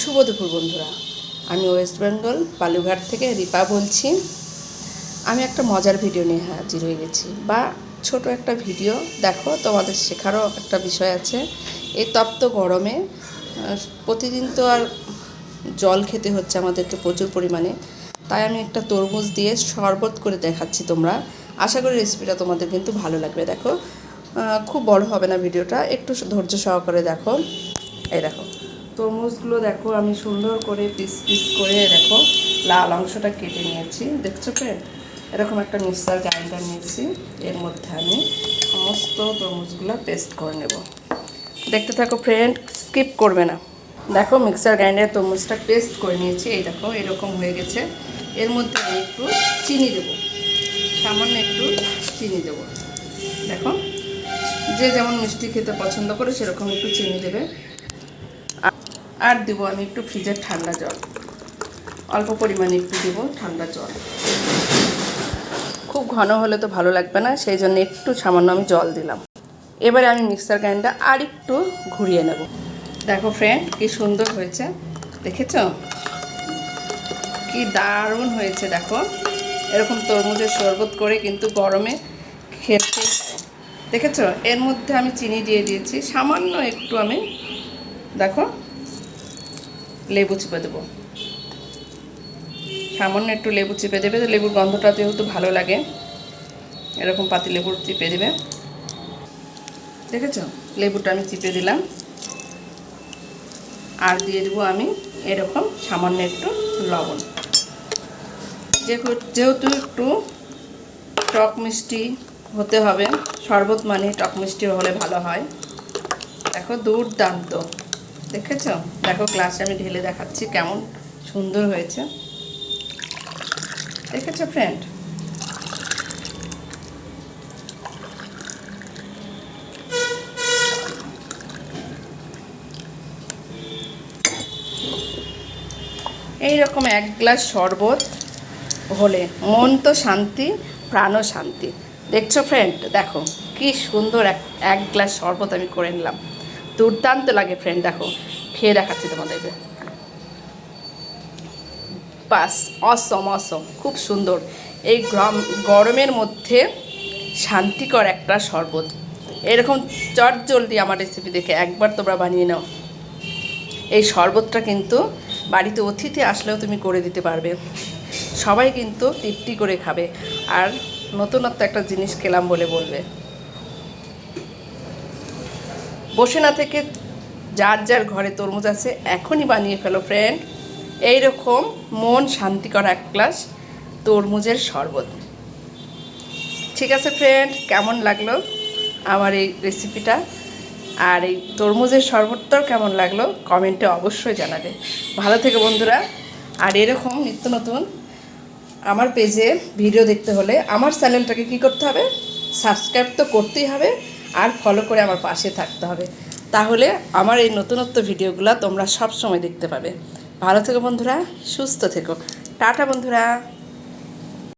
শুভ দুপুর বন্ধুরা। আমি ওয়েস্ট বেঙ্গল বালুঘাট থেকে রিপা বলছি। আমি একটা মজার ভিডিও নিয়ে হাজির হয়ে গেছি বা ছোট একটা ভিডিও। দেখো, তোমাদের শেখারও একটা বিষয় আছে। এই তপ্ত গরমে প্রতিদিন তো আর জল খেতে হচ্ছে আমাদেরকে প্রচুর পরিমাণে। তাই আমি একটা তরমুজ দিয়ে শরবত করে দেখাচ্ছি তোমরা। আশা করি রেসিপিটা তোমাদের কিন্তু ভালো লাগবে। দেখো খুব বড় হবে না ভিডিওটা। একটু ধৈর্য সহকারে দেখো। এই দেখো। তরমুজগুলো দেখো, আমি সুন্দর করে পিস পিস করে দেখো, লাল অংশটা কেটে নিয়েছি। দেখছ ফ্রেন্ড এরকম একটা মিক্সার গ্রাইন্ডার নিয়েছি। এর মধ্যে আমি সমস্ত তরমুজগুলো পেস্ট করে নেব। দেখতে থাকো ফ্রেন্ড স্কিপ করবে না। দেখো মিক্সার গ্রাইন্ডারে তরমুজটা পেস্ট করে নিয়েছি। এই দেখো, এরকম হয়ে গেছে। এর মধ্যে আমি একটু চিনি দেবো। সামান্য একটু চিনি দেবো। দেখো, যে যেমন মিষ্টি খেতে পছন্দ করে সেরকম একটু চিনি দেবে। আর- দেবো আমি একটু ফ্রিজের ঠান্ডা জল। অল্প পরিমাণে একটু দেবো ঠান্ডা জল। খুব ঘন হলে তো ভালো লাগবে না, সেই জন্য একটু সামান্য আমি জল দিলাম। এবারে আমি মিক্সার গ্রাইন্ডার আর একটু ঘুরিয়ে নেব। দেখো ফ্রেন্ড কি সুন্দর হয়েছে। দেখেছ? কি দারুণ হয়েছে, দেখো। এরকম তরমুজের শরবত করে কিন্তু গরমে খেতে দেখেছ? এর মধ্যে আমি চিনি দিয়ে দিয়েছি। সামান্য একটু আমি, দেখো। লেবু চিপে দেবো। সামান্য একটু লেবু চিপে দেবে লেবুর গন্ধটা যেহেতু ভালো লাগে, এরকম পাতি লেবুর চিপে দেবে। দেখেছ? লেবুটা আমি চিপে দিলাম। আর দিয়ে দেবো আমি এরকম সামান্য একটু লবণ। যেহেতু একটু টক মিষ্টি হতে হবে, শরবত মানে টক মিষ্টি হলে ভালো হয়। দেখো দুর্দান্ত। দেখেছ? দেখো গ্লাসে আমি ঢেলে দেখাচ্ছি কেমন সুন্দর হয়েছে। দেখেছ ফ্রেন্ড এইরকম এক গ্লাস শরবত হলে মন তো শান্তি, প্রাণও শান্তি। দেখছ ফ্রেন্ড দেখো, কি সুন্দর এক এক গ্লাস শরবত আমি করে নিলাম। দুর্দান্ত লাগে ফ্রেন্ড দেখো। খেয়ে দেখাচ্ছি তোমাদেরকে। বাস অসম অসম খুব সুন্দর। এই গ্রাম, গরমের মধ্যে শান্তিকর একটা শরবত। এরকম চট জলদি আমার রেসিপি দেখে একবার তোমরা বানিয়ে নাও। এই শরবতটা কিন্তু বাড়িতে অতিথি আসলেও তুমি করে দিতে পারবে। সবাই কিন্তু তৃপ্তি করে খাবে। আর নতুনত্ব একটা জিনিস খেলাম বলে বলবে। বসে না থেকে যার যার ঘরে তরমুজ আছে, এখনই বানিয়ে ফেলো ফ্রেন্ড এই রকম মন শান্তি করা এক গ্লাস তরমুজের শরবত। ঠিক আছে ফ্রেন্ড কেমন লাগল আমার এই রেসিপিটা আর এই তরমুজের শরবতটাও কেমন লাগল? কমেন্টে অবশ্যই জানাবে। ভালো থেকে, বন্ধুরা। আর এরকম নিত্য নতুন আমার পেজে ভিডিও দেখতে হলে আমার চ্যানেলটাকে কি করতে হবে? সাবস্ক্রাইব তো করতেই হবে, আর ফলো করে আমার পাশে থাকতে হবে। তাহলে আমার এই নতুনত্ব ভিডিওগুলো তোমরা সব সময় দেখতে পাবে। ভালো থেকো বন্ধুরা, সুস্থ থেকো। টাটা বন্ধুরা।